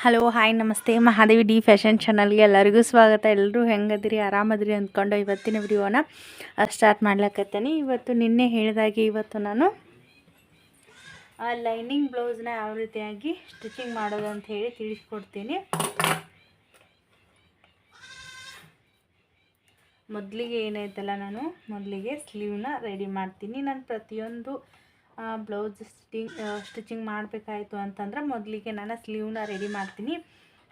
Hello hi ನಮಸ್ತೆ. Mahadevi D fashion ಚಾನಲ್ಗೆ ಎಲ್ಲರಿಗೂ ಸ್ವಾಗತ. ಎಲ್ಲರೂ ಹೆಂಗದಿರಿ? ಆರಾಮದಿರಿ ಅಂದ್ಕೊಂಡು ಇವತ್ತಿನ ವಿಡಿಯೋನ ಸ್ಟಾರ್ಟ್ ಮಾಡ್ಲಕತ್ತೇನೆ. ಇವತ್ತು ನಿನ್ನೆ ಹೇಳಿದಾಗೆ ಇವತ್ತು ನಾನು ಲೈನಿಂಗ್ ಬ್ಲೌಸ್ನ ಯಾವ ರೀತಿಯಾಗಿ ಸ್ಟಿಚಿಂಗ್ ಮಾಡೋದು ಅಂತ ಹೇಳಿ ತಿಳಿಸ್ಕೊಡ್ತೀನಿ. ಮೊದಲಿಗೆ ಏನೈತಲ್ಲ ನಾನು, ಮೊದಲಿಗೆ ಸ್ಲೀವ್ನ ರೆಡಿ ಮಾಡ್ತೀನಿ. ನಾನು ಪ್ರತಿಯೊಂದು ಬ್ಲೌಸ್ ಸ್ಟಿಚಿಂಗ್ ಸ್ಟಿಚಿಂಗ್ ಮಾಡಬೇಕಾಯಿತು ಅಂತಂದ್ರೆ ಮೊದಲಿಗೆ ನಾನು ಸ್ಲೀವ್ನ ರೆಡಿ ಮಾಡ್ತೀನಿ.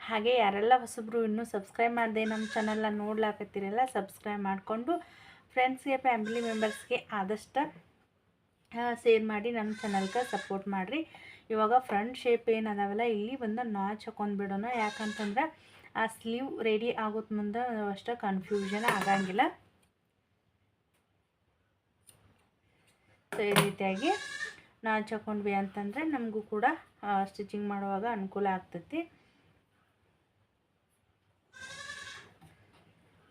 ಹಾಗೆ ಯಾರೆಲ್ಲ ಹೊಸಬ್ರು ಇನ್ನೂ ಸಬ್ಸ್ಕ್ರೈಬ್ ಮಾಡಿದೆ ನಮ್ಮ ಚಾನಲ್ನ ನೋಡ್ಲಾಕತ್ತೀರಲ್ಲ ಸಬ್ಸ್ಕ್ರೈಬ್ ಮಾಡಿಕೊಂಡು ಫ್ರೆಂಡ್ಸ್ಗೆ ಫ್ಯಾಮಿಲಿ ಮೆಂಬರ್ಸ್ಗೆ ಆದಷ್ಟು ಸೇರ್ ಮಾಡಿ ನಮ್ಮ ಚಾನಲ್ಗೆ ಸಪೋರ್ಟ್ ಮಾಡಿರಿ. ಇವಾಗ ಫ್ರಂಟ್ ಶೇಪ್ ಏನು ಅದಾವಲ್ಲ ಇಲ್ಲಿ ಒಂದು ನಾಚ್ ಹಾಕೊಂಡು ಬಿಡೋಣ. ಯಾಕಂತಂದ್ರೆ ಆ ಸ್ಲೀವ್ ರೆಡಿ ಆಗೋತ್ ಮುಂದೆ ಅಷ್ಟು ಕನ್ಫ್ಯೂಷನ್ ಆಗಂಗಿಲ್ಲ. ಸೊ ಈ ರೀತಿಯಾಗಿ ನಾಚ್ ಹಾಕೊಂಡ್ವಿ ಅಂತಂದರೆ ನಮಗೂ ಕೂಡ ಸ್ಟಿಚಿಂಗ್ ಮಾಡುವಾಗ ಅನುಕೂಲ ಆಗ್ತೈತಿ.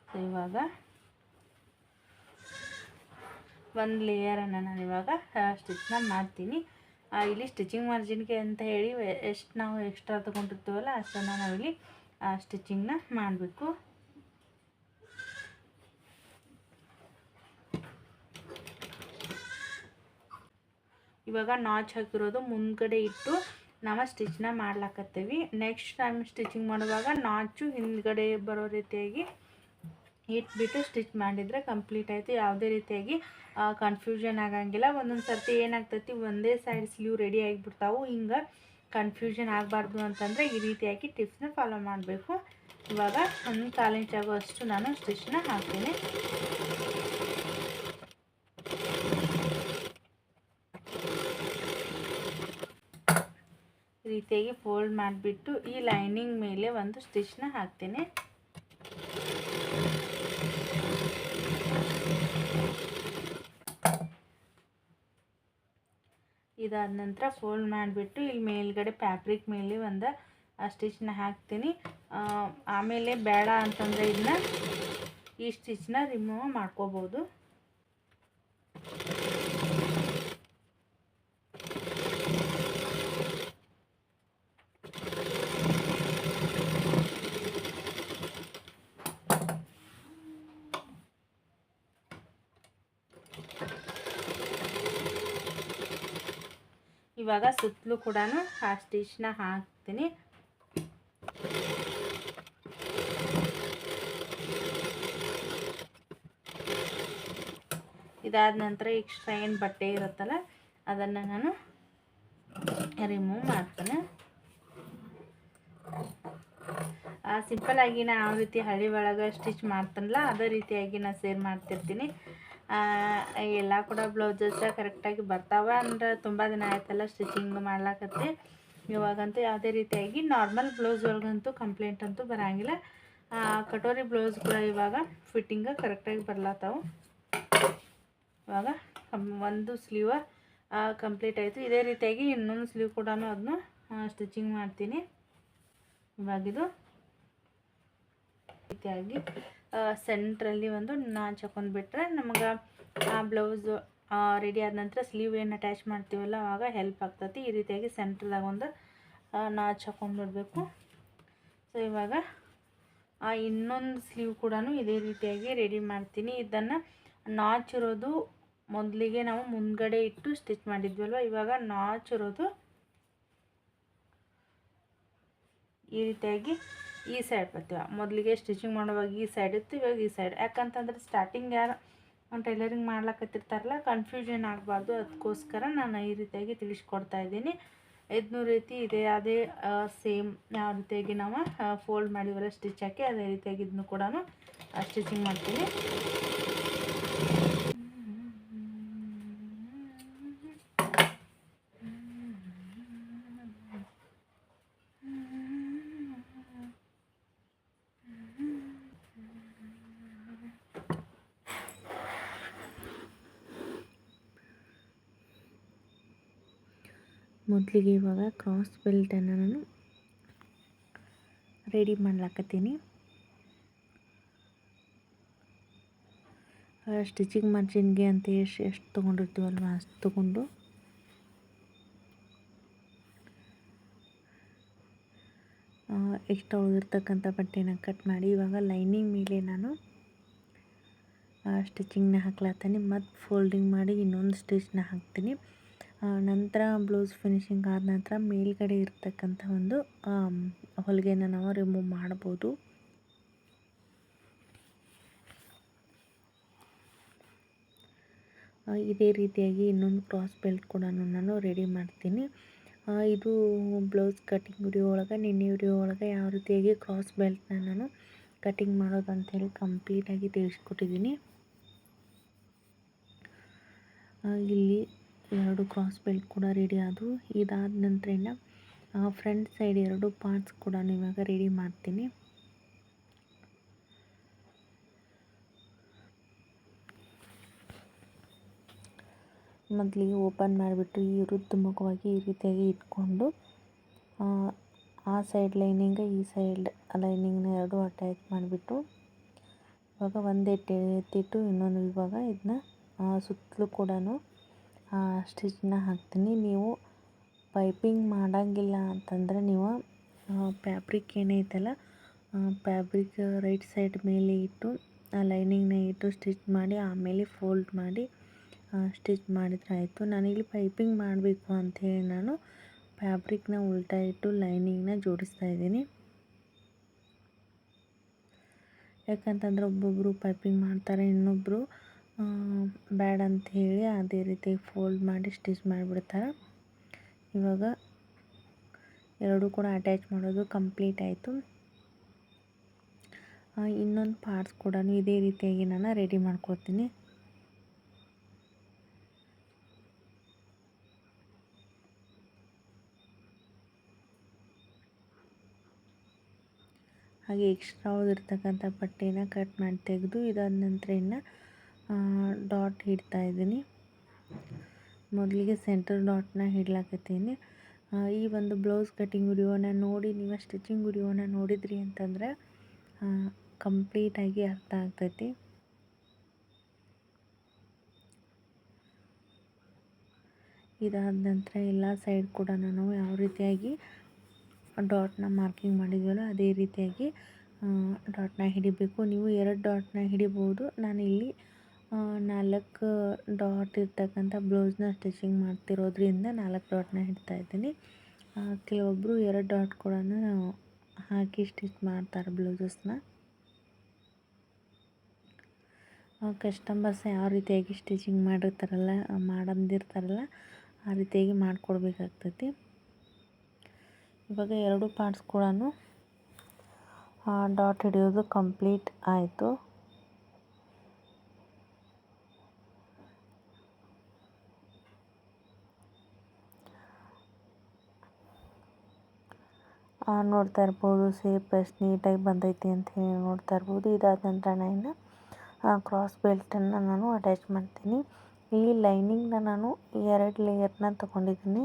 ಸೊ ಇವಾಗ ಒಂದು ಲೇಯರನ್ನು ನಾನು ಇವಾಗ ಸ್ಟಿಚ್ನ ಮಾಡ್ತೀನಿ. ಇಲ್ಲಿ ಸ್ಟಿಚಿಂಗ್ ಮಾರ್ಜಿನ್ಗೆ ಅಂತ ಹೇಳಿ ಎಷ್ಟು ನಾವು ಎಕ್ಸ್ಟ್ರಾ ತೊಗೊಂಡಿರ್ತೀವಲ್ಲ, ಅಷ್ಟನ್ನು ನಾವಿಲ್ಲಿ ಸ್ಟಿಚಿಂಗ್ನ ಮಾಡಬೇಕು. ಇವಾಗ ನಾಚ್ ಹಾಕಿರೋದು ಮುಂದ್ಗಡೆ ಇಟ್ಟು ನಾವು ಸ್ಟಿಚ್ನ ಮಾಡ್ಲಾಕತ್ತೀವಿ. ನೆಕ್ಸ್ಟ್ ಟೈಮ್ ಸ್ಟಿಚಿಂಗ್ ಮಾಡುವಾಗ ನಾಚು ಹಿಂದ್ಗಡೆ ಬರೋ ರೀತಿಯಾಗಿ ಇಟ್ಬಿಟ್ಟು ಸ್ಟಿಚ್ ಮಾಡಿದರೆ ಕಂಪ್ಲೀಟ್ ಆಯಿತು. ಯಾವುದೇ ರೀತಿಯಾಗಿ ಕನ್ಫ್ಯೂಷನ್ ಆಗಂಗಿಲ್ಲ. ಒಂದೊಂದು ಸರ್ತಿ ಏನಾಗ್ತೈತಿ, ಒಂದೇ ಸೈಡ್ ಸ್ಲೀವ್ ರೆಡಿ ಆಗಿಬಿಡ್ತಾವು. ಹಿಂಗೆ ಕನ್ಫ್ಯೂಷನ್ ಆಗಬಾರ್ದು ಅಂತಂದರೆ ಈ ರೀತಿಯಾಗಿ ಟಿಪ್ಸ್ನ ಫಾಲೋ ಮಾಡಬೇಕು. ಇವಾಗ ಒಂದು ಕಾಲು ಇಂಚ್ ಆಗುವಷ್ಟು ನಾನು ಸ್ಟಿಚ್ನ ಹಾಕ್ತೀನಿ. ರೀತಿಯಾಗಿ ಫೋಲ್ಡ್ ಮಾಡಿಬಿಟ್ಟು ಈ ಲೈನಿಂಗ್ ಮೇಲೆ ಒಂದು ಸ್ಟಿಚ್ನ ಹಾಕ್ತೀನಿ. ಇದಾದ ನಂತರ ಫೋಲ್ಡ್ ಮಾಡಿಬಿಟ್ಟು ಇಲ್ಲಿ ಮೇಲ್ಗಡೆ ಫ್ಯಾಬ್ರಿಕ್ ಮೇಲೆ ಒಂದು ಸ್ಟಿಚ್ನ ಹಾಕ್ತೀನಿ. ಆಮೇಲೆ ಬೇಡ ಅಂತಂದರೆ ಇದನ್ನ ಈ ಸ್ಟಿಚ್ನ ರಿಮೂವ್ ಮಾಡ್ಕೋಬೋದು. ಇವಾಗ ಸುತ್ತಲೂ ಕೂಡ ಆ ಸ್ಟಿಚ್ನ ಹಾಕ್ತೀನಿ. ಇದಾದ ನಂತರ ಈಗ ಸ್ಟ್ರೈನ್ ಬಟ್ಟೆ ಇರುತ್ತಲ್ಲ, ಅದನ್ನು ನಾನು ರಿಮೂವ್ ಮಾಡ್ತೇನೆ. ಸಿಂಪಲ್ಲಾಗಿ ನಾ ಯಾವ ರೀತಿ ಹಳ್ಳಿ ಒಳಗೆ ಸ್ಟಿಚ್ ಮಾಡ್ತಾನಲ್ಲ, ಅದೇ ರೀತಿಯಾಗಿ ನಾನು ಸೇರ್ ಮಾಡ್ತಿರ್ತೀನಿ. ಎಲ್ಲ ಕೂಡ ಬ್ಲೌಸಸ್ ಕರೆಕ್ಟಾಗಿ ಬರ್ತಾವೆ. ಅಂದ್ರೆ ತುಂಬ ದಿನ ಆಯ್ತಲ್ಲ ಸ್ಟಿಚಿಂಗ್ ಮಾಡ್ಲಾಕತ್ತೆ. ಇವಾಗಂತೂ ಯಾವುದೇ ರೀತಿಯಾಗಿ ನಾರ್ಮಲ್ ಬ್ಲೌಸ್ ಒಳಗಂತೂ ಕಂಪ್ಲೇಂಟ್ ಅಂತೂ ಬರೋಂಗಿಲ್ಲ. ಕಟೋರಿ ಬ್ಲೌಸ್ ಕೂಡ ಇವಾಗ ಫಿಟ್ಟಿಂಗ ಕರೆಕ್ಟಾಗಿ ಬರ್ಲಾತಾವು. ಇವಾಗ ಒಂದು ಸ್ಲೀವ ಕಂಪ್ಲೀಟ್ ಆಯಿತು. ಇದೇ ರೀತಿಯಾಗಿ ಇನ್ನೊಂದು ಸ್ಲೀವ್ ಕೂಡ ಅದನ್ನು ಸ್ಟಿಚಿಂಗ್ ಮಾಡ್ತೀನಿ. ಇವಾಗಿದು ರೀತಿಯಾಗಿ ಸೆಂಟ್ರಲ್ಲಿ ಒಂದು ನಾಚ್ ಹಾಕೊಂಡ್ಬಿಟ್ರೆ ನಮಗೆ ಆ ಬ್ಲೌಸು ರೆಡಿ ಆದ ನಂತರ ಸ್ಲೀವ್ ಏನು ಅಟ್ಯಾಚ್ ಮಾಡ್ತೀವಲ್ಲ ಆವಾಗ ಹೆಲ್ಪ್ ಆಗ್ತತಿ. ಈ ರೀತಿಯಾಗಿ ಸೆಂಟ್ರದಾಗ ಒಂದು ನಾಚ್ ಹಾಕೊಂಡ್ಬಿಡ್ಬೇಕು ಸೊ ಇವಾಗ, ಆ, ಇನ್ನೊಂದು ಸ್ಲೀವ್ ಕೂಡ ಇದೇ ರೀತಿಯಾಗಿ ರೆಡಿ ಮಾಡ್ತೀನಿ. ಇದನ್ನು ನಾಚ್ ಇರೋದು ಮೊದಲಿಗೆ ನಾವು ಮುಂದ್ಗಡೆ ಇಟ್ಟು ಸ್ಟಿಚ್ ಮಾಡಿದ್ವಲ್ವ, ಇವಾಗ ನಾಚ್ ಇರೋದು ಈ ರೀತಿಯಾಗಿ ಈ ಸೈಡ್ ಬರ್ತೀವ. ಮೊದಲಿಗೆ ಸ್ಟಿಚಿಂಗ್ ಮಾಡುವಾಗ ಈ ಸೈಡ್ ಇತ್ತು, ಇವಾಗ ಈ ಸೈಡ್ ಯಾಕಂತಂದ್ರೆ ಸ್ಟಾರ್ಟಿಂಗ್ ಯಾರು ಟೈಲರಿಂಗ್ ಮಾಡ್ಲಕತ್ತಿರ್ತಾರಲ್ಲ ಕನ್ಫ್ಯೂಷನ್ ಆಗಬಾರ್ದು. ಅದಕ್ಕೋಸ್ಕರ ನಾನು ಈ ರೀತಿಯಾಗಿ ತಿಳಿಸ್ಕೊಡ್ತಾ ಇದ್ದೀನಿ. ಇದನ್ನೂ ರೀತಿ ಇದೆ, ಅದೇ ಸೇಮ್ ಯಾವ ರೀತಿಯಾಗಿ ನಾವು ಫೋಲ್ಡ್ ಮಾಡಿವಲ್ಲ ಸ್ಟಿಚ್ ಹಾಕಿ, ಅದೇ ರೀತಿಯಾಗಿ ಇದನ್ನು ಕೂಡ ಸ್ಟಿಚಿಂಗ್ ಮಾಡ್ತೀನಿ ಮೊದಲಿಗೆ ಇವಾಗ ಕ್ರಾಸ್ ಬೆಲ್ಟನ್ನು ನಾನು ರೆಡಿ ಮಾಡ್ಲಾಕತ್ತೀನಿ. ಸ್ಟಿಚಿಂಗ್ ಮಾರ್ಜಿನ್ಗೆ ಅಂತ ಎಷ್ಟು ಎಷ್ಟು ತೊಗೊಂಡಿರ್ತೀವಲ್ವ ಅಷ್ಟು ತೊಗೊಂಡು. ಎಕ್ಸ್ಟ್ರಾ ಉಳಿದಿರ್ತಕ್ಕಂಥ ಬಟ್ಟೆನ ಕಟ್ ಮಾಡಿ ಇವಾಗ ಲೈನಿಂಗ್ ಮೇಲೆ ನಾನು ಸ್ಟಿಚಿಂಗ್ನ ಹಾಕ್ಲತ್ತೀನಿ ಮತ್ತು ಫೋಲ್ಡಿಂಗ್ ಮಾಡಿ ಇನ್ನೊಂದು ಸ್ಟಿಚ್ನ ಹಾಕ್ತೀನಿ. ನಂತರ ಬ್ಲೌಸ್ ಫಿನಿಶಿಂಗ್ ಆದ ನಂತರ ಮೇಲ್ಗಡೆ ಇರ್ತಕ್ಕಂಥ ಒಂದು ಹೊಲಿಗೆನ ನಾವು ರಿಮೂವ್ ಮಾಡ್ಬೋದು. ಇದೇ ರೀತಿಯಾಗಿ ಇನ್ನೊಂದು ಕ್ರಾಸ್ ಬೆಲ್ಟ್ ಕೂಡ ನಾನು ರೆಡಿ ಮಾಡ್ತೀನಿ. ಇದು ಬ್ಲೌಸ್ ಕಟಿಂಗ್ ವಿಡಿಯೋ ಒಳಗೆ, ನಿನ್ನೆ ವಿಡಿಯೋ ಒಳಗೆ ಯಾವ ರೀತಿಯಾಗಿ ಕ್ರಾಸ್ ಬೆಲ್ಟ್ನ ನಾನು ಕಟಿಂಗ್ ಮಾಡೋದು ಕಂಪ್ಲೀಟಾಗಿ ತಿಳಿಸ್ಕೊಟ್ಟಿದ್ದೀನಿ. ಇಲ್ಲಿ ಎರಡು ಕ್ರಾಸ್ ಬೆಲ್ಟ್ ಕೂಡ ರೆಡಿ ಆದವು ಇದಾದ ನಂತರ ಫ್ರಂಟ್ ಸೈಡ್ ಎರಡು ಪಾರ್ಟ್ಸ್ ಕೂಡ ಇವಾಗ ರೆಡಿ ಮಾಡ್ತೀನಿ. ಮೊದಲಿಗೆ ಓಪನ್ ಮಾಡಿಬಿಟ್ಟು ಈ ವೃತ್ತ ಮುಖವಾಗಿ ಈ ರೀತಿಯಾಗಿ ಇಟ್ಕೊಂಡು, ಆ ಸೈಡ್ ಲೈನಿಂಗ್ ಈ ಸೈಡ್ ಲೈನಿಂಗ್ನ ಎರಡು ಅಟ್ಯಾಚ್ ಮಾಡಿಬಿಟ್ಟು, ಇವಾಗ ಒಂದೇ ಎತ್ತಿಟ್ಟು ಇನ್ನೊಂದು ಇವಾಗ ಇದನ್ನ ಸುತ್ತಲೂ ಕೂಡ ಸ್ಟಿಚ್ನ ಹಾಕ್ತೀನಿ. ನೀವು ಪೈಪಿಂಗ್ ಮಾಡೋಂಗಿಲ್ಲ ಅಂತಂದರೆ ನೀವು ಫ್ಯಾಬ್ರಿಕ್ ಏನೈತಲ್ಲ ಫ್ಯಾಬ್ರಿಕ್ ರೈಟ್ ಸೈಡ್ ಮೇಲೆ ಇಟ್ಟು, ಆ ಲೈನಿಂಗ್ನ ಇಟ್ಟು ಸ್ಟಿಚ್ ಮಾಡಿ, ಆಮೇಲೆ ಫೋಲ್ಡ್ ಮಾಡಿ ಸ್ಟಿಚ್ ಮಾಡಿದರೆ ಆಯಿತು. ನಾನಿಲ್ಲಿ ಪೈಪಿಂಗ್ ಮಾಡಬೇಕು ಅಂಥೇಳಿ ನಾನು ಫ್ಯಾಬ್ರಿಕ್ನ ಉಲ್ಟಾ ಇಟ್ಟು ಲೈನಿಂಗ್ನ ಜೋಡಿಸ್ತಾ ಇದ್ದೀನಿ. ಯಾಕಂತಂದ್ರೆ ಒಬ್ಬೊಬ್ಬರು ಪೈಪಿಂಗ್ ಮಾಡ್ತಾರೆ ಇನ್ನೊಬ್ಬರು ಬ್ಯಾಡ್ ಅಂತ ಹೇಳಿ ಅದೇ ರೀತಿ ಫೋಲ್ಡ್ ಮಾಡಿ ಸ್ಟಿಚ್ ಮಾಡಿಬಿಡ್ತಾರೆ. ಇವಾಗ ಎರಡೂ ಕೂಡ ಅಟ್ಯಾಚ್ ಮಾಡೋದು ಕಂಪ್ಲೀಟ್ ಆಯಿತು. ಇನ್ನೊಂದು ಪಾರ್ಟ್ಸ್ ಕೂಡ ಇದೇ ರೀತಿಯಾಗಿ ನಾನು ರೆಡಿ ಮಾಡ್ಕೊತೀನಿ ಹಾಗೆ ಎಕ್ಸ್ಟ್ರಾ ಉಳಿದಿರ್ತಕ್ಕಂಥ ಬಟ್ಟೆನ ಕಟ್ ಮಾಡಿ ತೆಗೆದು ಇದಾದ ನಂತರ ಇನ್ನು ಡಾಟ್ ಹಿಡ್ತಾ ಇದ್ದೀನಿ. ಮೊದಲಿಗೆ ಸೆಂಟರ್ ಡಾಟ್ನ ಹಿಡ್ಲಾಕತ್ತೀನಿ. ಈ ಒಂದು ಬ್ಲೌಸ್ ಕಟ್ಟಿಂಗ್ ವಿಡಿಯೋನ ನೋಡಿ, ನೀವು ಸ್ಟಿಚಿಂಗ್ ವಿಡಿಯೋನ ನೋಡಿದ್ರಿ ಅಂತಂದರೆ ಕಂಪ್ಲೀಟಾಗಿ ಅರ್ಥ ಆಗ್ತೈತಿ. ಇದಾದ ನಂತರ ಎಲ್ಲ ಸೈಡ್ ಕೂಡ ನಾನು ಯಾವ ರೀತಿಯಾಗಿ ಡಾಟ್ನ ಮಾರ್ಕಿಂಗ್ ಮಾಡಿದ್ವಲ್ಲ, ಅದೇ ರೀತಿಯಾಗಿ ಡಾಟ್ನ ಹಿಡಿಬೇಕು. ನೀವು ಎರಡು ಡಾಟ್ನ ಹಿಡಿಬೋದು. ನಾನಿಲ್ಲಿ ನಾಲ್ಕು ಡಾಟ್ ಇರ್ತಕ್ಕಂಥ ಬ್ಲೌಸ್ನ ಸ್ಟಿಚಿಂಗ್ ಮಾಡ್ತಿರೋದ್ರಿಂದ ನಾಲ್ಕು ಡಾಟ್ನ ಹಿಡ್ತಾ ಇದ್ದೀನಿ. ಕೆಲವೊಬ್ಬರು ಎರಡು ಡಾಟ್ ಕೂಡ ಹಾಕಿ ಸ್ಟಿಚ್ ಮಾಡ್ತಾರೆ ಬ್ಲೌಸಸ್ನ. ಕಸ್ಟಮರ್ಸ್ ಯಾವ ರೀತಿಯಾಗಿ ಸ್ಟಿಚಿಂಗ್ ಮಾಡಿರ್ತಾರಲ್ಲ ಮಾಡಂದಿರ್ತಾರಲ್ಲ, ಆ ರೀತಿಯಾಗಿ ಮಾಡಿಕೊಡ್ಬೇಕಾಗ್ತೈತಿ. ಇವಾಗ ಎರಡು ಪಾರ್ಟ್ಸ್ ಕೂಡ ಡಾಟ್ ಹಿಡಿಯೋದು ಕಂಪ್ಲೀಟ್ ಆಯಿತು. ನೋಡ್ತಾ ಇರ್ಬೋದು ಸೇಪ್ ಎಷ್ಟು ನೀಟಾಗಿ ಬಂದೈತಿ ಅಂತ ಹೇಳಿ ನೋಡ್ತಾ ಇರ್ಬೋದು. ಇದಾದ ನಂತರ ನಾನು ಕ್ರಾಸ್ ಬೆಲ್ಟನ್ನು ನಾನು ಅಟ್ಯಾಚ್ ಮಾಡ್ತೀನಿ. ಈ ಲೈನಿಂಗ್ನ ನಾನು ಎರಡು ಲೇಯರ್ನ ತೊಗೊಂಡಿದ್ದೀನಿ.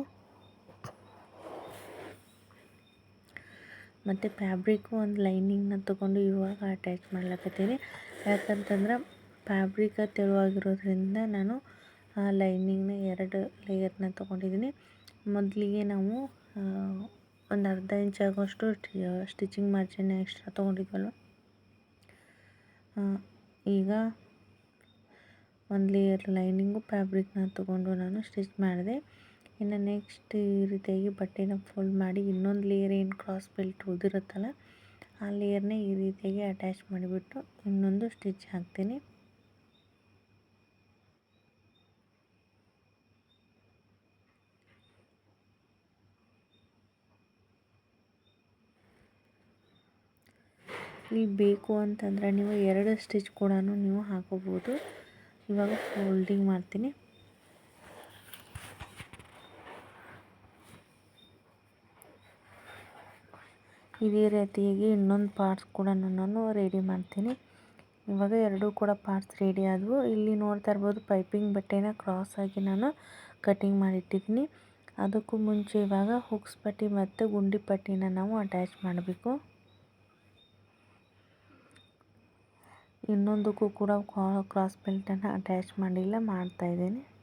ಮತ್ತು ಫ್ಯಾಬ್ರಿಕ್ಕು ಒಂದು ಲೈನಿಂಗ್ನ ತೊಗೊಂಡು ಇವಾಗ ಅಟ್ಯಾಚ್ ಮಾಡ್ಲಕತ್ತೀನಿ. ಯಾಕಂತಂದ್ರೆ ಫ್ಯಾಬ್ರಿಕ ತೆಳುವಾಗಿರೋದ್ರಿಂದ ನಾನು, ಆ ಲೈನಿಂಗ್ನ ಎರಡು ಲೇಯರ್ನ ತೊಗೊಂಡಿದ್ದೀನಿ. ಮೊದಲಿಗೆ ನಾವು ಒಂದು ಅರ್ಧ ಇಂಚ್ ಆಗೋಷ್ಟು ಸ್ಟಿಚಿಂಗ್ ಮಾರ್ಜಿನ್ ಎಕ್ಸ್ಟ್ರಾ ತೊಗೊಂಡಿದ್ವಲ್ಲ ಈಗ ಒಂದು ಲೇಯರ್ ಲೈನಿಂಗು ಫ್ಯಾಬ್ರಿಕ್ನ ತೊಗೊಂಡು ನಾನು ಸ್ಟಿಚ್ ಮಾಡಿದೆ. ಇನ್ನು ನೆಕ್ಸ್ಟ್ ಈ ರೀತಿಯಾಗಿ ಬಟ್ಟೆನ ಫೋಲ್ಡ್ ಮಾಡಿ ಇನ್ನೊಂದು ಲೇಯರ್ ಏನು ಕ್ರಾಸ್ ಬೆಲ್ಟ್ ಉದಿರುತ್ತಲ್ಲ ಆ ಲೇಯರ್ನೇ ಈ ರೀತಿಯಾಗಿ ಅಟ್ಯಾಚ್ ಮಾಡಿಬಿಟ್ಟು ಇನ್ನೊಂದು ಸ್ಟಿಚ್ ಹಾಕ್ತೀನಿ. ಇಲ್ಲಿ ಬೇಕು ಅಂತಂದರೆ ನೀವು ಎರಡು ಸ್ಟಿಚ್ ಕೂಡ ನೀವು ಹಾಕೋಬೋದು. ಇವಾಗ ಫೋಲ್ಡಿಂಗ್ ಮಾಡ್ತೀನಿ. ಇದೇ ರೀತಿಯಾಗಿ ಇನ್ನೊಂದು ಪಾರ್ಟ್ಸ್ ಕೂಡ ನಾನು ರೆಡಿ ಮಾಡ್ತೀನಿ. ಇವಾಗ ಎರಡೂ ಕೂಡ ಪಾರ್ಟ್ಸ್ ರೆಡಿ ಆದವು. ಇಲ್ಲಿ ನೋಡ್ತಾ ಇರ್ಬೋದು ಪೈಪಿಂಗ್ ಬಟ್ಟೆನ ಕ್ರಾಸ್ ಆಗಿ ನಾನು ಕಟಿಂಗ್ ಮಾಡಿಟ್ಟಿದ್ದೀನಿ. ಅದಕ್ಕೂ ಮುಂಚೆ ಇವಾಗ ಹುಕ್ಸ್ ಪಟ್ಟಿ ಮತ್ತು ಗುಂಡಿ ಪಟ್ಟಿನ ನಾವು ಅಟ್ಯಾಚ್ ಮಾಡಬೇಕು. ಇನ್ನೊಂದಕ್ಕೂ ಕೂಡ ಕ್ರಾಸ್ ಬೆಲ್ಟನ್ನು ಅಟ್ಯಾಚ್ ಮಾಡಿಲ್ಲ ಮಾಡ್ತಾಯಿದ್ದೀನಿ ನಾನು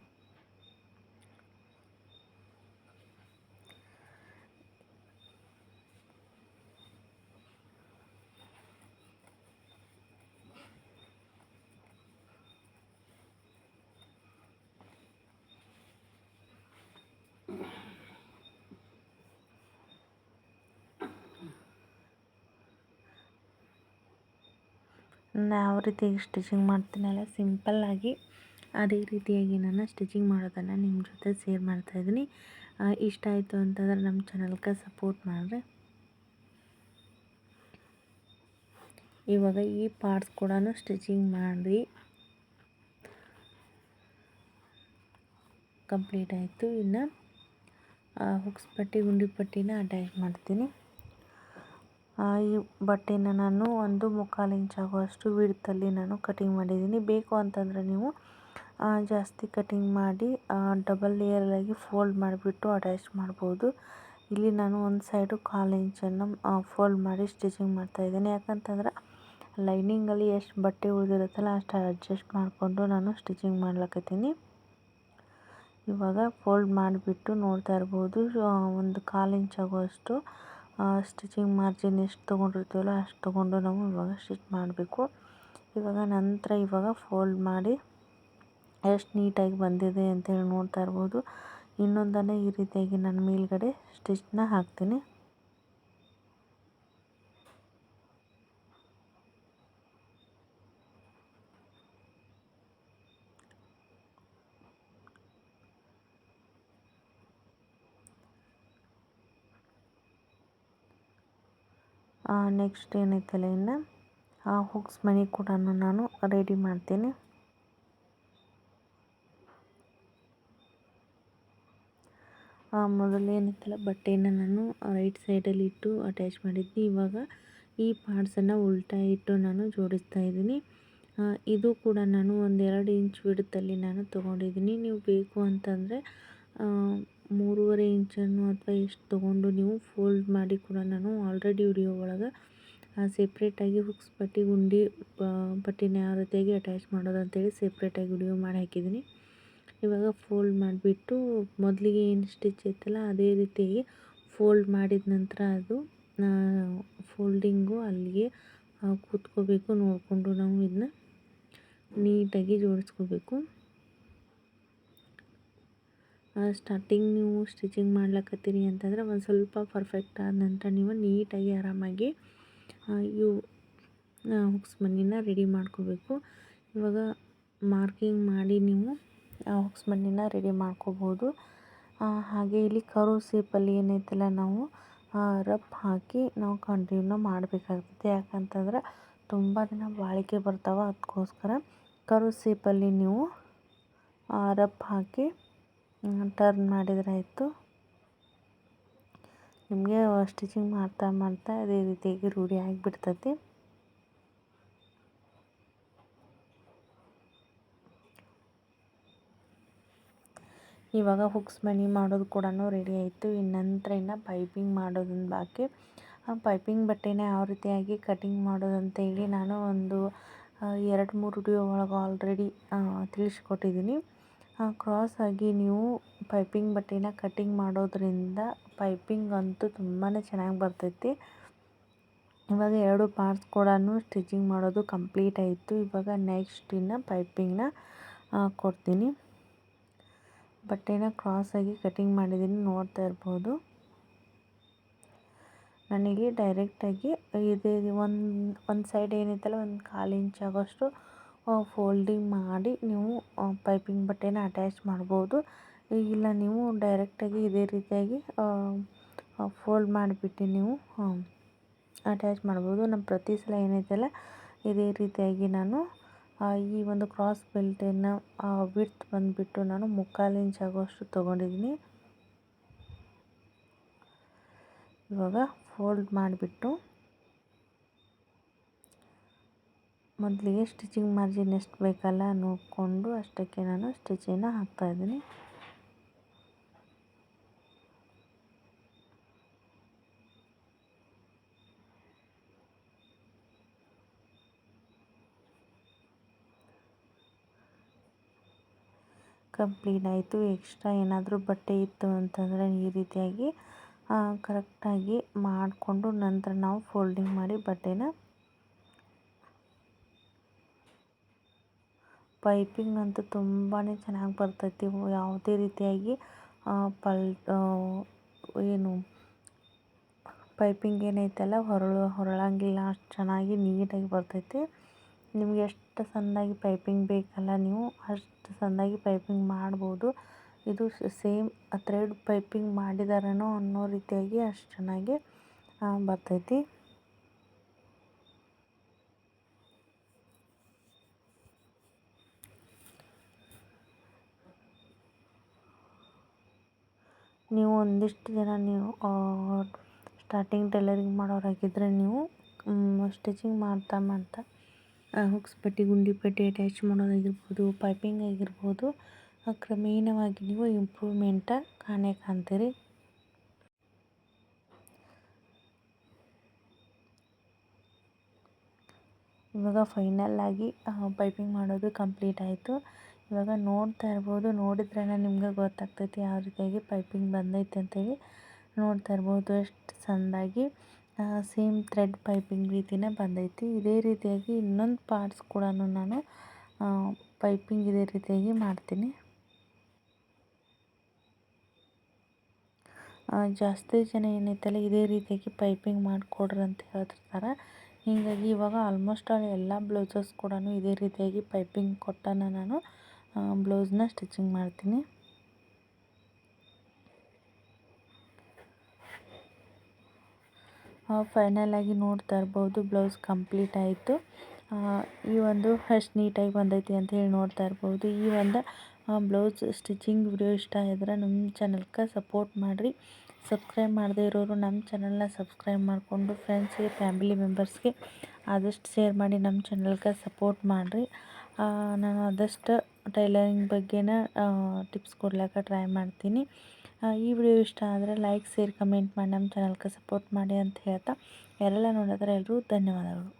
ಯಾವ ರೀತಿಯಾಗಿ ಸ್ಟಿಚಿಂಗ್ ಮಾಡ್ತೀನಲ್ಲ ಸಿಂಪಲ್ಲಾಗಿ ಅದೇ ರೀತಿಯಾಗಿ ನಾನು ಸ್ಟಿಚಿಂಗ್ ಮಾಡೋದನ್ನು ನಿಮ್ಮ ಜೊತೆ ಶೇರ್ ಮಾಡ್ತಾಯಿದ್ದೀನಿ ಇಷ್ಟ ಆಯಿತು ಅಂತಂದರೆ ನಮ್ಮ ಚಾನಲ್ಗೆ ಸಪೋರ್ಟ್ ಮಾಡಿರಿ. ಇವಾಗ ಈ ಪಾರ್ಟ್ಸ್ ಕೂಡ ಸ್ಟಿಚಿಂಗ್ ಮಾಡಿ ಕಂಪ್ಲೀಟ್ ಆಯಿತು. ಇನ್ನು ಹುಕ್ಸ್ ಪಟ್ಟಿ, ಗುಂಡಿ ಪಟ್ಟಿನ ಅಟ್ಯಾಚ್ ಮಾಡ್ತೀನಿ. ಈ ಬಟ್ಟೆನ ನಾನು ಒಂದು ಮುಕ್ಕಾಲು ಇಂಚ್ ಆಗುವಷ್ಟು ವಿಡ್ತಲ್ಲಿ ನಾನು ಕಟಿಂಗ್ ಮಾಡಿದ್ದೀನಿ. ಬೇಕು ಅಂತಂದರೆ ನೀವು ಜಾಸ್ತಿ ಕಟಿಂಗ್ ಮಾಡಿ ಡಬಲ್ ಲೇಯರಾಗಿ ಫೋಲ್ಡ್ ಮಾಡಿಬಿಟ್ಟು ಅಟ್ಯಾಚ್ ಮಾಡ್ಬೋದು. ಇಲ್ಲಿ ನಾನು ಒಂದು ಸೈಡು ಕಾಲು ಇಂಚನ್ನು ಫೋಲ್ಡ್ ಮಾಡಿ ಸ್ಟಿಚಿಂಗ್ ಮಾಡ್ತಾಯಿದ್ದೀನಿ ಯಾಕಂತಂದ್ರೆ ಲೈನಿಂಗಲ್ಲಿ ಎಷ್ಟು ಬಟ್ಟೆ ಉಳಿದಿರುತ್ತಲ್ಲ ಅಷ್ಟು ಅಡ್ಜಸ್ಟ್ ಮಾಡಿಕೊಂಡು ನಾನು ಸ್ಟಿಚಿಂಗ್ ಮಾಡ್ಲಕತ್ತೀನಿ. ಇವಾಗ ಫೋಲ್ಡ್ ಮಾಡಿಬಿಟ್ಟು ನೋಡ್ತಾ ಇರ್ಬೋದು. ಒಂದು ಕಾಲು ಇಂಚ್ ಆಗುವಷ್ಟು ಸ್ಟಿಚಿಂಗ್ ಮಾರ್ಜಿನ್ ಎಷ್ಟು ತೊಗೊಂಡಿರ್ತೀವಲ್ಲ ಅಷ್ಟು ತೊಗೊಂಡು ನಾವು ಇವಾಗ ಸ್ಟಿಚ್ ಮಾಡಬೇಕು. ಇವಾಗ ನಂತರ ಇವಾಗ ಫೋಲ್ಡ್ ಮಾಡಿ ಎಷ್ಟು ನೀಟಾಗಿ ಬಂದಿದೆ ಅಂತೇಳಿ ನೋಡ್ತಾ ಇರ್ಬೋದು. ಇನ್ನೊಂದನ್ನು ಈ ರೀತಿಯಾಗಿ ನಾನು ಮೇಲ್ಗಡೆ ಸ್ಟಿಚ್ನ ಹಾಕ್ತೀನಿ. ನೆಕ್ಸ್ಟ್ ಏನೈತಲ್ಲ ಇನ್ನು? ಆ ಹುಕ್ಸ್ ಮನಿ ಕೂಡ ನಾನು ರೆಡಿ ಮಾಡ್ತೀನಿ. ಮೊದಲು ಏನೈತಲ್ಲ, ಬಟ್ಟೆನ ನಾನು ರೈಟ್ ಸೈಡಲ್ಲಿ ಇಟ್ಟು ಅಟ್ಯಾಚ್ ಮಾಡಿದ್ದೆ ಇವಾಗ ಈ ಪಾರ್ಟ್ಸನ್ನು ಉಲ್ಟಾ ಇಟ್ಟು ನಾನು ಜೋಡಿಸ್ತಾ ಇದ್ದೀನಿ. ಇದು ಕೂಡ ನಾನು ಒಂದೆರಡು ಇಂಚ್ ವಿಡ್ತಲ್ಲಿ ನಾನು ತೊಗೊಂಡಿದ್ದೀನಿ. ನೀವು ಬೇಕು ಅಂತಂದರೆ ಮೂರುವರೆ ಇಂಚನ್ನು ಅಥವಾ ಎಷ್ಟು ತೊಗೊಂಡು ನೀವು ಫೋಲ್ಡ್ ಮಾಡಿ ಕೂಡ ನಾನು ಆಲ್ರೆಡಿ ವಿಡಿಯೋ ಒಳಗೆ ಸೆಪ್ರೇಟಾಗಿ ಹುಕ್ಸ್ ಪಟ್ಟಿ, ಗುಂಡಿ ಪಟ್ಟಿನ ಯಾವ ರೀತಿಯಾಗಿ ಅಟ್ಯಾಚ್ ಮಾಡೋದು ಅಂತೇಳಿ ಸೆಪ್ರೇಟಾಗಿ ವಿಡಿಯೋ ಮಾಡಿ ಹಾಕಿದ್ದೀನಿ. ಇವಾಗ ಫೋಲ್ಡ್ ಮಾಡಿಬಿಟ್ಟು ಮೊದಲಿಗೆ ಏನು ಸ್ಟಿಚ್ ಇತ್ತಲ್ಲ ಅದೇ ರೀತಿಯಾಗಿ ಫೋಲ್ಡ್ ಮಾಡಿದ ನಂತರ ಅದು ಫೋಲ್ಡಿಂಗು ಅಲ್ಲಿಗೆ ಕೂತ್ಕೋಬೇಕು, ನೋಡಿಕೊಂಡು ನಾವು ಇದನ್ನ ನೀಟಾಗಿ ಜೋಡಿಸ್ಕೋಬೇಕು. ಸ್ಟಾರ್ಟಿಂಗ್ ನೀವು ಸ್ಟಿಚಿಂಗ್ ಮಾಡ್ಲಕತ್ತೀರಿ ಅಂತಂದ್ರೆ ಒಂದು ಸ್ವಲ್ಪ ಪರ್ಫೆಕ್ಟ್ ಆದ ನಂತರ ನೀವು ನೀಟಾಗಿ ಆರಾಮಾಗಿ ಇವು ಹುಕ್ಸ್ ಮಣ್ಣಿನ ರೆಡಿ ಮಾಡ್ಕೋಬೇಕು. ಇವಾಗ ಮಾರ್ಕಿಂಗ್ ಮಾಡಿ ನೀವು ಹುಕ್ಸ್ ಮಣ್ಣಿನ ರೆಡಿ ಮಾಡ್ಕೋಬೋದು. ಹಾಗೆ ಇಲ್ಲಿ ಕರು ಸೇಪಲ್ಲಿ ಏನೈತಲ್ಲ ನಾವು ರಪ್ ಹಾಕಿ ನಾವು ಕಂಟಿನ್ಯೂ ಮಾಡಬೇಕಾಗ್ತದೆ ಯಾಕಂತಂದ್ರೆ ತುಂಬ ದಿನ ಬಾಳಿಕೆ ಬರ್ತಾವೆ ಅದಕ್ಕೋಸ್ಕರ ಕರು ಸೇಪಲ್ಲಿ ನೀವು ರಪ್ ಹಾಕಿ ಟರ್ನ್ ಮಾಡಿದರೆ ಆಯಿತು. ನಿಮಗೆ ಸ್ಟಿಚಿಂಗ್ ಮಾಡ್ತಾ ಮಾಡ್ತಾ ಅದೇ ರೀತಿಯಾಗಿ ರೂಢಿ ಆಗಿಬಿಡ್ತೈತಿ. ಇವಾಗ ಹುಕ್ಸ್ ಮನಿ ಮಾಡೋದು ಕೂಡ ರೆಡಿ ಆಯಿತು. ಇನ್ನಂತರ ನಂತರ ಇನ್ನು ಪೈಪಿಂಗ್ ಮಾಡೋದೊಂದು ಬಾಕಿ. ಆ ಪೈಪಿಂಗ್ ಬಟ್ಟೆನ ಯಾವ ರೀತಿಯಾಗಿ ಕಟಿಂಗ್ ಮಾಡೋದು ಅಂತೇಳಿ ನಾನು ಒಂದು ಎರಡು, ಮೂರು ವಿಡಿಯೋ ಒಳಗೆ ಆಲ್ರೆಡಿ ತಿಳಿಸ್ಕೊಟ್ಟಿದ್ದೀನಿ ಕ್ರಾಸ್ ಆಗಿ ನೀವು ಪೈಪಿಂಗ್ ಬಟ್ಟೆನ ಕಟ್ಟಿಂಗ್ ಮಾಡೋದ್ರಿಂದ ಪೈಪಿಂಗ್ ಅಂತೂ ತುಂಬಾ ಚೆನ್ನಾಗಿ ಬರ್ತೈತಿ. ಇವಾಗ ಎರಡು ಪಾರ್ಟ್ಸ್ ಕೂಡ ಸ್ಟಿಚಿಂಗ್ ಮಾಡೋದು ಕಂಪ್ಲೀಟ್ ಆಯಿತು. ಇವಾಗ ನೆಕ್ಸ್ಟ್ ಇನ್ನು ಪೈಪಿಂಗ್ನ ಕೊಡ್ತೀನಿ. ಬಟ್ಟೆನ ಕ್ರಾಸ್ ಆಗಿ ಕಟ್ಟಿಂಗ್ ಮಾಡಿದ್ದೀನಿ ನೋಡ್ತಾ ಇರ್ಬೋದು. ನನಗೆ ಡೈರೆಕ್ಟಾಗಿ ಇದೇ, ಒಂದು ಒಂದು ಸೈಡ್ ಏನೈತಲ್ಲ ಒಂದು ಕಾಲು ಇಂಚ್ ಆಗೋಷ್ಟು ಫೋಲ್ಡಿಂಗ್ ಮಾಡಿ ನೀವು ಪೈಪಿಂಗ್ ಬಟ್ಟೆನ ಅಟ್ಯಾಚ್ ಮಾಡ್ಬೋದು. ಇಲ್ಲ ನೀವು ಡೈರೆಕ್ಟಾಗಿ ಇದೇ ರೀತಿಯಾಗಿ ಫೋಲ್ಡ್ ಮಾಡಿಬಿಟ್ಟು ನೀವು ಅಟ್ಯಾಚ್ ಮಾಡ್ಬೋದು. ನಮ್ಮ ಪ್ರತಿ ಸಲ ಏನೈತಲ್ಲ, ಇದೇ ರೀತಿಯಾಗಿ ನಾನು ಈ ಒಂದು ಕ್ರಾಸ್ ಬೆಲ್ಟನ್ನು ವಿಡ್ತ್ ಬಂದುಬಿಟ್ಟು ನಾನು ಮುಕ್ಕಾಲು ಇಂಚ್ ಆಗುವಷ್ಟು ತೊಗೊಂಡಿದ್ದೀನಿ. ಇವಾಗ ಫೋಲ್ಡ್ ಮಾಡಿಬಿಟ್ಟು ಮೊದಲಿಗೆ ಸ್ಟಿಚಿಂಗ್ ಮಾರ್ಜಿನ್ ಎಷ್ಟು ಬೇಕಲ್ಲ ನೋಡಿಕೊಂಡು ಅಷ್ಟಕ್ಕೆ ನಾನು ಸ್ಟಿಚಿಂಗ್ನ ಹಾಕ್ತಾಯಿದ್ದೀನಿ ಕಂಪ್ಲೀಟ್ ಆಯಿತು. ಎಕ್ಸ್ಟ್ರಾ ಏನಾದರೂ ಬಟ್ಟೆ ಇತ್ತು ಅಂತಂದರೆ ಈ ರೀತಿಯಾಗಿ ಕರೆಕ್ಟಾಗಿ ಮಾಡಿಕೊಂಡು ನಂತರ ನಾವು ಫೋಲ್ಡಿಂಗ್ ಮಾಡಿ ಬಟ್ಟೆನ ಪೈಪಿಂಗ್ ಅಂತೂ ತುಂಬಾ ಚೆನ್ನಾಗಿ ಬರ್ತೈತಿ. ಯಾವುದೇ ರೀತಿಯಾಗಿ ಪಲ್ ಏನು, ಪೈಪಿಂಗ್ ಏನೈತಲ್ಲ ಹೊರಳು, ಹೊರಳಂಗಿಲ್ಲ, ಅಷ್ಟು ಚೆನ್ನಾಗಿ ನೀಟಾಗಿ ಬರ್ತೈತಿ. ನಿಮ್ಗೆ ಎಷ್ಟು ಸಣ್ಣದಾಗಿ ಪೈಪಿಂಗ್ ಬೇಕಲ್ಲ ನೀವು, ಅಷ್ಟು ಸಣ್ಣದಾಗಿ ಪೈಪಿಂಗ್ ಮಾಡ್ಬೋದು. ಇದು ಸೇಮ್ ಥ್ರೆಡ್ ಪೈಪಿಂಗ್ ಮಾಡಿದಾರೇನೋ ಅನ್ನೋ ರೀತಿಯಾಗಿ ಅಷ್ಟು ಚೆನ್ನಾಗಿ ಬರ್ತೈತಿ. ನೀವು ಒಂದಿಷ್ಟು ಜನ ನೀವು ಸ್ಟಾರ್ಟಿಂಗ್ ಟೈಲರಿಂಗ್ ಮಾಡೋರಾಗಿದ್ದರೆ ನೀವು ಸ್ಟಿಚಿಂಗ್ ಮಾಡ್ತಾ ಮಾಡ್ತಾ ಹುಕ್ಸ್ ಪಟ್ಟಿ, ಗುಂಡಿ ಪಟ್ಟಿ ಅಟ್ಯಾಚ್ ಮಾಡೋದಾಗಿರ್ಬೋದು ಪೈಪಿಂಗ್ ಆಗಿರ್ಬೋದು ಕ್ರಮೇಣವಾಗಿ ನೀವು ಇಂಪ್ರೂವ್ಮೆಂಟ ಕಾಣೇ ಕಾಣ್ತೀರಿ. ಇವಾಗ ಫೈನಲ್ ಆಗಿ ಪೈಪಿಂಗ್ ಮಾಡೋದು ಕಂಪ್ಲೀಟ್ ಆಯಿತು. ಇವಾಗ ನೋಡ್ತಾ ಇರ್ಬೋದು. ನೋಡಿದ್ರೇ ನಿಮ್ಗೆ ಗೊತ್ತಾಗ್ತೈತಿ ಯಾವ ರೀತಿಯಾಗಿ ಪೈಪಿಂಗ್ ಬಂದೈತೆ ಅಂತೇಳಿ. ನೋಡ್ತಾ ಇರ್ಬೋದು ಎಷ್ಟು ಚೆಂದಾಗಿ ಸೇಮ್ ಥ್ರೆಡ್ ಪೈಪಿಂಗ್ ರೀತಿಯೇ ಬಂದೈತಿ. ಇದೇ ರೀತಿಯಾಗಿ ಇನ್ನೊಂದು ಪಾರ್ಟ್ಸ್ ಕೂಡ ನಾನು ಪೈಪಿಂಗ್ ಇದೇ ರೀತಿಯಾಗಿ ಮಾಡ್ತೀನಿ. ಜಾಸ್ತಿ ಜನ ಏನೈತಲ್ಲ ಇದೇ ರೀತಿಯಾಗಿ ಪೈಪಿಂಗ್ ಮಾಡಿಕೊಡ್ರಿ ಅಂತ ಹೇಳ್ತಿರ್ತಾರೆ. ಹೀಗಾಗಿ ಇವಾಗ ಆಲ್ಮೋಸ್ಟ್ ಆಲ್ ಎಲ್ಲ ಬ್ಲೌಸಸ್ ಕೂಡ ಇದೇ ರೀತಿಯಾಗಿ ಪೈಪಿಂಗ್ ಕೊಟ್ಟನ ನಾನು. ಬ್ಲೌಸ್ನ ಸ್ಟಿಚಿಂಗ್ ಮಾಡ್ತೀನಿ. ಫೈನಲ್ ಆಗಿ ನೋಡ್ತಾ ಇರ್ಬೋದು ಬ್ಲೌಸ್ ಕಂಪ್ಲೀಟ್ ಆಯಿತು. ಈ ಒಂದು ಅಷ್ಟು ನೀಟಾಗಿ ಬಂದೈತಿ ಅಂತ ಹೇಳಿ ನೋಡ್ತಾ ಇರ್ಬೋದು ಈ ಒಂದು ಬ್ಲೌಸ್ ಸ್ಟಿಚಿಂಗ್ ವಿಡಿಯೋ ಇಷ್ಟ ಇದ್ರೆ ನಮ್ಮ ಚಾನಲ್ಗೆ ಸಪೋರ್ಟ್ ಮಾಡಿರಿ. ಸಬ್ಸ್ಕ್ರೈಬ್ ಮಾಡದೇ ಇರೋರು ನಮ್ಮ ಚಾನಲ್ನ ಸಬ್ಸ್ಕ್ರೈಬ್ ಮಾಡಿಕೊಂಡು ಫ್ರೆಂಡ್ಸ್ಗೆ ಫ್ಯಾಮಿಲಿ ಮೆಂಬರ್ಸ್ಗೆ ಆದಷ್ಟು ಶೇರ್ ಮಾಡಿ ನಮ್ಮ ಚಾನಲ್ಗೆ ಸಪೋರ್ಟ್ ಮಾಡಿರಿ. ನಾನು ಆದಷ್ಟು ಟೈಲರಿಂಗ್ ಬಗ್ಗೆನ ಟಿಪ್ಸ್ ಕೊಡ್ಲಿಕ್ಕೆ ಟ್ರೈ ಮಾಡ್ತೀನಿ. ಈ ವಿಡಿಯೋ ಇಷ್ಟ ಆದರೆ ಲೈಕ್ ಶೇರ್ ಕಮೆಂಟ್ ಮಾಡಿ ನಮ್ಮ ಚಾನಲ್ಗೆ ಸಪೋರ್ಟ್ ಮಾಡಿ ಅಂತ ಹೇಳ್ತಾ. ಯಾರೆಲ್ಲ ನೋಡಿದ್ರೆ ಎಲ್ಲರೂ ಧನ್ಯವಾದಗಳು.